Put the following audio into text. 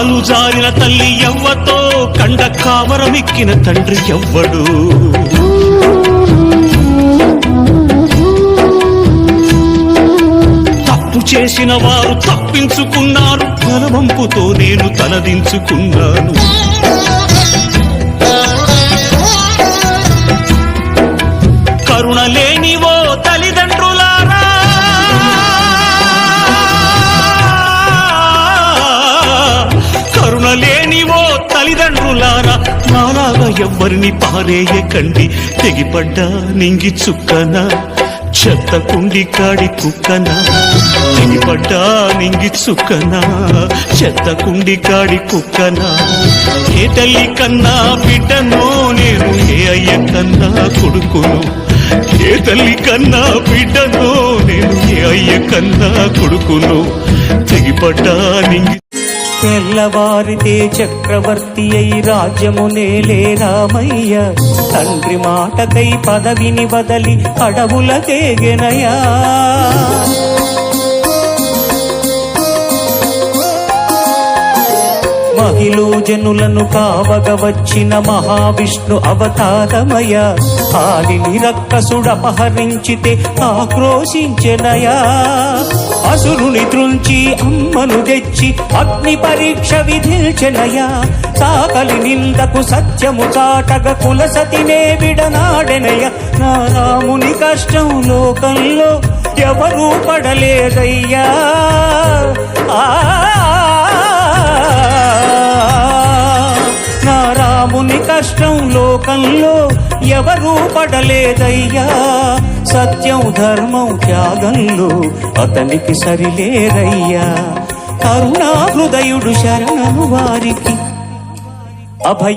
కాలు జారిన తల్లి ఎవ్వతో కండ కామరమిక్కిన తండ్రి ఎవ్వడు. తప్పు చేసిన వారు తప్పించుకున్నారు ధనవంపుతో నేను తలదించుకున్నాను కరుణ లేని తల్లిదండ్రులారా నాలాగా ఎవ్వరిని పారేయకండి తెగిపడ్డా నింగి చుక్కన చెత్త కుండి కాడి కుక్కన. తెగిపడ్డా నింగి చుక్కన చెత్త కుండి కాడి కుక్కన. ఏ తల్లి కన్నా బిడ్డను నేను ఏ అయ్య కన్నా కొడుకును. ఏ తల్లి కన్నా బిడ్డను నేను ఏ అయ్య కన్నా కొడుకును. తెగిపడ్డా నింగి తెల్లవారితే చక్రవర్తి అయి రాజ్యము నేలే రామయ్య. తండ్రి మాటకై పదవిని బదలి అడవులకేగెనయా మహిళ జనులను కావగ వచ్చిన మహావిష్ణు అవతారమయ. ఆడిని రక్కసుడపహరించితే ఆక్రోశించెనయా. అసురుని త్రుంచి అమ్మను తెచ్చి అగ్ని పరీక్ష విధించెనయా సాకలి నిందకు సత్యము చాటగ కులసతినే విడనాడెనయ. నా రాముని కష్టం లోకంలో ఎవరూ పడలేదయ్యా. ఆ రాముని కష్టం లోకంలో ఎవరూ పడలేదయ్యా. సత్యం ధర్మం త్యాగంలో అతనికి సరిలేరయ్యా కరుణా హృదయుడు శరణను వారికి. అభయ